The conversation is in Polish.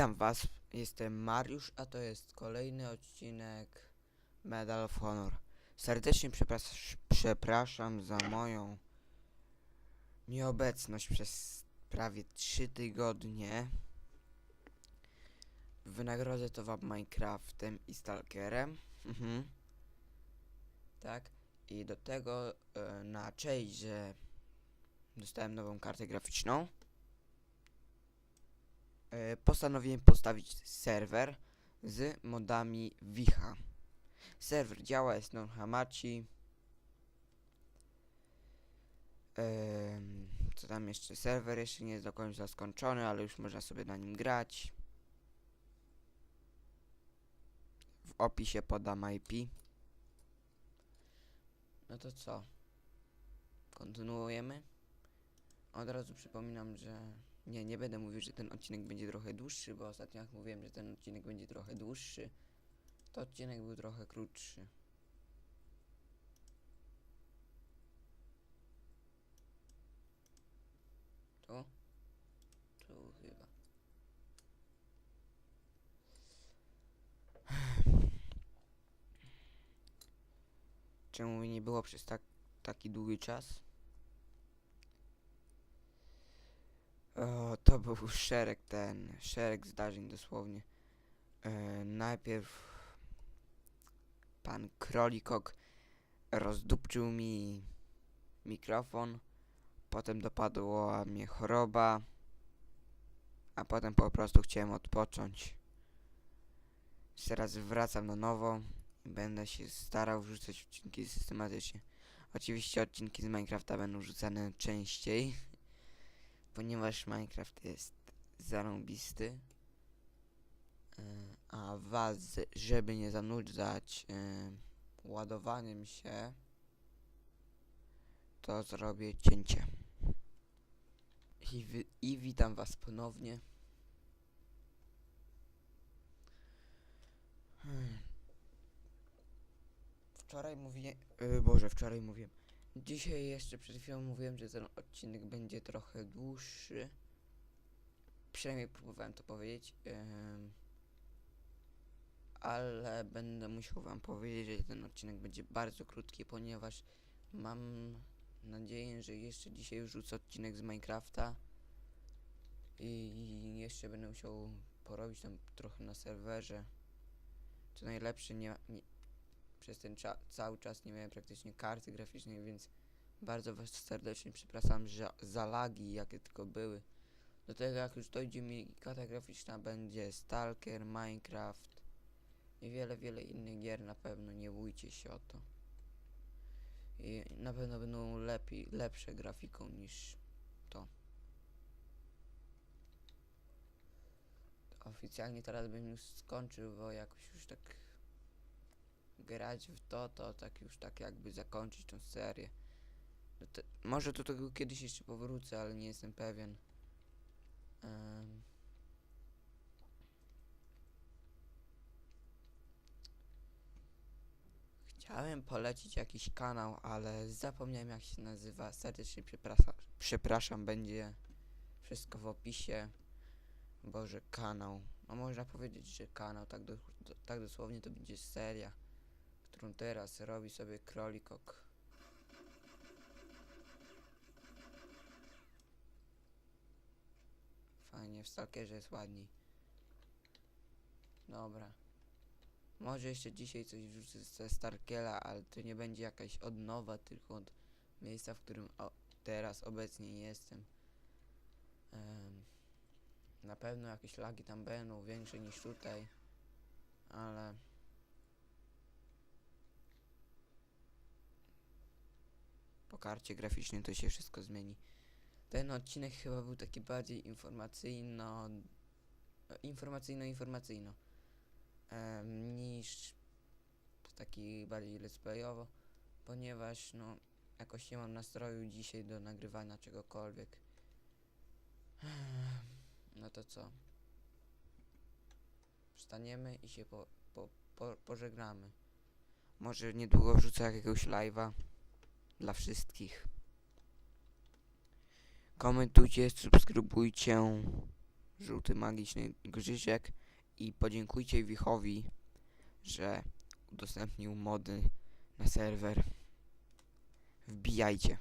Witam Was, jestem Mariusz, a to jest kolejny odcinek Medal of Honor. Serdecznie przepras- przepraszam za moją nieobecność przez prawie 3 tygodnie. Wynagrodzę to Wam Minecraftem i Stalkerem. Mhm. Tak. I do tego e, na cześć, że dostałem nową kartę graficzną postanowiłem postawić serwer z modami Wicha. Serwer działa, jest non hamachi. Em, co tam jeszcze? Serwer jeszcze nie jest do końca skończony, ale już można sobie na nim grać. W opisie podam IP. No to co? Kontynuujemy. Od razu przypominam, że nie, nie będę mówił, że ten odcinek będzie trochę dłuższy, bo ostatnio jak mówiłem, że ten odcinek będzie trochę dłuższy, to odcinek był trochę krótszy. Tu? Tu chyba. Czemu mi nie było przez tak, taki długi czas? O, to był szereg ten, szereg zdarzeń dosłownie. E, najpierw pan Krolikok rozdupczył mi mikrofon, potem dopadła mnie choroba, a potem po prostu chciałem odpocząć. Teraz wracam na nowo i będę się starał wrzucać odcinki systematycznie. Oczywiście odcinki z Minecrafta będą rzucane częściej ponieważ Minecraft jest zarąbisty. e, A was, żeby nie zanudzać e, ładowaniem się, to zrobię cięcie. I, wi- I witam was ponownie. Hmm. Wczoraj mówię, e, Boże, wczoraj mówiłem. Dzisiaj jeszcze przed chwilą mówiłem, że ten odcinek będzie trochę dłuższy. Przynajmniej próbowałem to powiedzieć. em, ale będę musiał wam powiedzieć, że ten odcinek będzie bardzo krótki, ponieważ mam nadzieję, że jeszcze dzisiaj wrzucę odcinek z Minecrafta. I jeszcze będę musiał porobić tam trochę na serwerze. Co najlepsze, nie, nie, przez ten cza- cały czas nie miałem praktycznie karty graficznej, więc bardzo was serdecznie przepraszam za, za lagi, jakie tylko były. Do tego jak już dojdzie mi karta graficzna, będzie Stalker, Minecraft i wiele, wiele innych gier na pewno, nie bójcie się o to. I na pewno będą lepiej, lepsze grafiką niż to. Oficjalnie teraz bym już skończył, bo jakoś już tak grać w to, to tak już tak jakby zakończyć tą serię. No te, może do tego kiedyś jeszcze powrócę, ale nie jestem pewien. Em. Chciałem polecić jakiś kanał, ale zapomniałem jak się nazywa. Serdecznie przepraszam, przepraszam będzie wszystko w opisie. Boże, kanał. No można powiedzieć, że kanał, tak, do, do, tak dosłownie to będzie seria którą teraz robi sobie Krolikok. Fajnie, w Stalkerze jest ładniej. Dobra. Może jeszcze dzisiaj coś wrzucę ze Stalkera, ale to nie będzie jakaś odnowa, tylko od miejsca, w którym teraz obecnie jestem. Em, na pewno jakieś lagi tam będą, większe niż tutaj, ale... karcie graficznej to się wszystko zmieni. Ten odcinek chyba był taki bardziej informacyjno informacyjno-informacyjno niż taki bardziej let's playowo, ponieważ no jakoś nie mam nastroju dzisiaj do nagrywania czegokolwiek. No to co? Wstaniemy i się po, po, po, pożegnamy. Może niedługo wrzucę jakiegoś live'a dla wszystkich. Komentujcie, subskrybujcie, żółty magiczny grzyżek i podziękujcie Wichowi, że udostępnił mody na serwer. Wbijajcie.